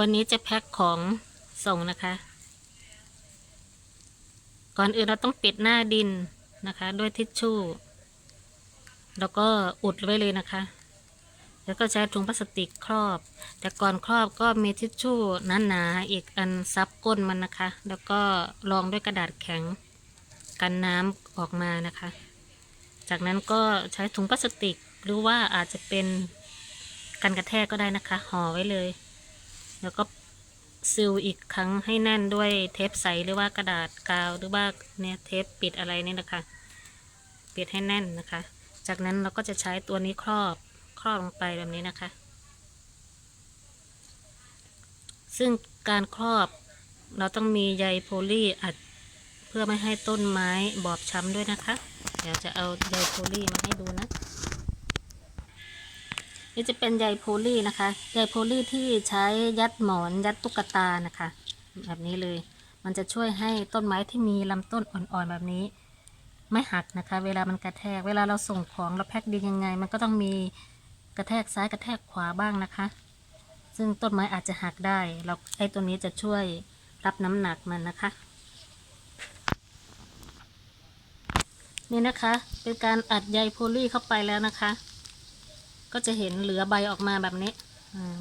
วันนี้จะแพ็คของส่งนะคะ ก่อนอื่นเราต้องปิดหน้าดินนะคะ ด้วยทิชชู่ แล้วก็อุดไว้เลยนะคะ แล้วก็ใช้ถุงพลาสติกครอบ แต่ก่อนครอบก็มีทิชชู่หนาๆอีกอันซับก้นมันนะคะ แล้วก็รองด้วยกระดาษแข็ง กันน้ำออกมานะคะ จากนั้นก็ใช้ถุงพลาสติกหรือว่าอาจจะเป็นกันกระแทกก็ได้นะคะห่อไว้เลย แล้วก็ซิลอีกครั้งให้แน่นด้วยเทปใสหรือว่ากระดาษกาวหรือว่าเนี่ยเทปปิดอะไรนี่นะคะปิดให้แน่นนะคะ จากนั้นเราก็จะใช้ตัวนี้ครอบครอบลงไปแบบนี้นะคะ ซึ่งการครอบเราต้องมีใยโพลีอัดเพื่อไม่ให้ต้นไม้บอบช้ำด้วยนะคะ เดี๋ยวจะเอาใยโพลีมาให้ดูนะ นี่จะเป็นใยโพลีนะคะใยโพลีที่ใช้ยัดหมอนยัดตุ๊กตานะคะ แบบนี้เลย มันจะช่วยให้ต้นไม้ที่มีลำต้นอ่อนๆแบบนี้ ไม่หักนะคะ เวลามันกระแทก เวลาเราส่งของเราแพ็คดียังไง มันก็ต้องมีกระแทกซ้ายกระแทกขวาบ้างนะคะ ซึ่งต้นไม้อาจจะหักได้เราไอ้ตัวนี้จะช่วยรับน้ำหนักมันนะคะนี่นะคะ เป็นการอัดใยโพลีเข้าไปแล้วนะคะ ก็จะเห็นเหลือใบออกมาแบบนี้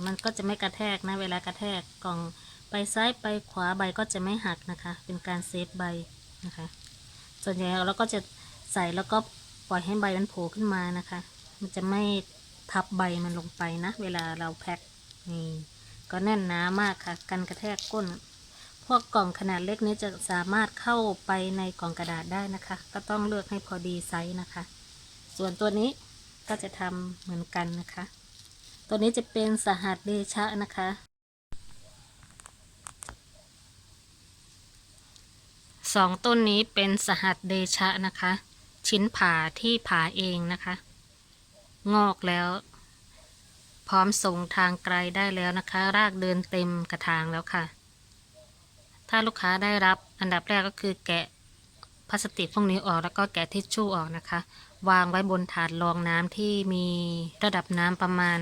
มันก็จะไม่กระแทกนะ เวลากระแทกกล่องไปซ้ายไปขวาใบก็จะไม่หักนะคะ เป็นการเซฟใบนะคะ ส่วนใหญ่เราก็จะใส่แล้วก็ปล่อยให้ใบมันโผล่ขึ้นมานะคะ มันจะไม่ทับใบมันลงไปนะ เวลาเราแพ็คนี่ก็แน่นหนามากค่ะ กันกระแทกก้น พวกกล่องขนาดเล็กนี้จะสามารถเข้าไปในกล่องกระดาษได้นะคะ ก็ต้องเลือกให้พอดีไซส์นะคะ ส่วนตัวนี้ ก็จะทำเหมือนกันนะคะ ตัวนี้จะเป็นสหัสเดชะนะคะ สองต้นนี้เป็นสหัสเดชะนะคะ ชิ้นผ่าที่ผ่าเองนะคะ งอกแล้ว พร้อมส่งทางไกลได้แล้วนะคะ รากเดินเต็มกระถางแล้วค่ะ ถ้าลูกค้าได้รับอันดับแรกก็คือแกะพลาสติกพวกนี้ออกแล้วก็แกะทิชชู่ออกนะคะ วางไว้บนถาดรองน้ำที่มีระดับน้ำประมาณ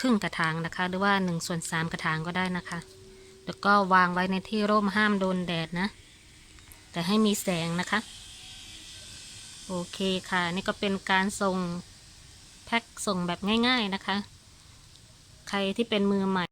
ครึ่งกระถางนะคะ หรือว่า1ส่วน3กระถางก็ได้นะคะ แล้วก็วางไว้ในที่ร่มห้ามโดนแดดนะ แต่ให้มีแสงนะคะ โอเคค่ะ นี่ก็เป็นการส่งแพ็คส่งแบบง่าย ๆนะคะ ใครที่เป็นมือใหม่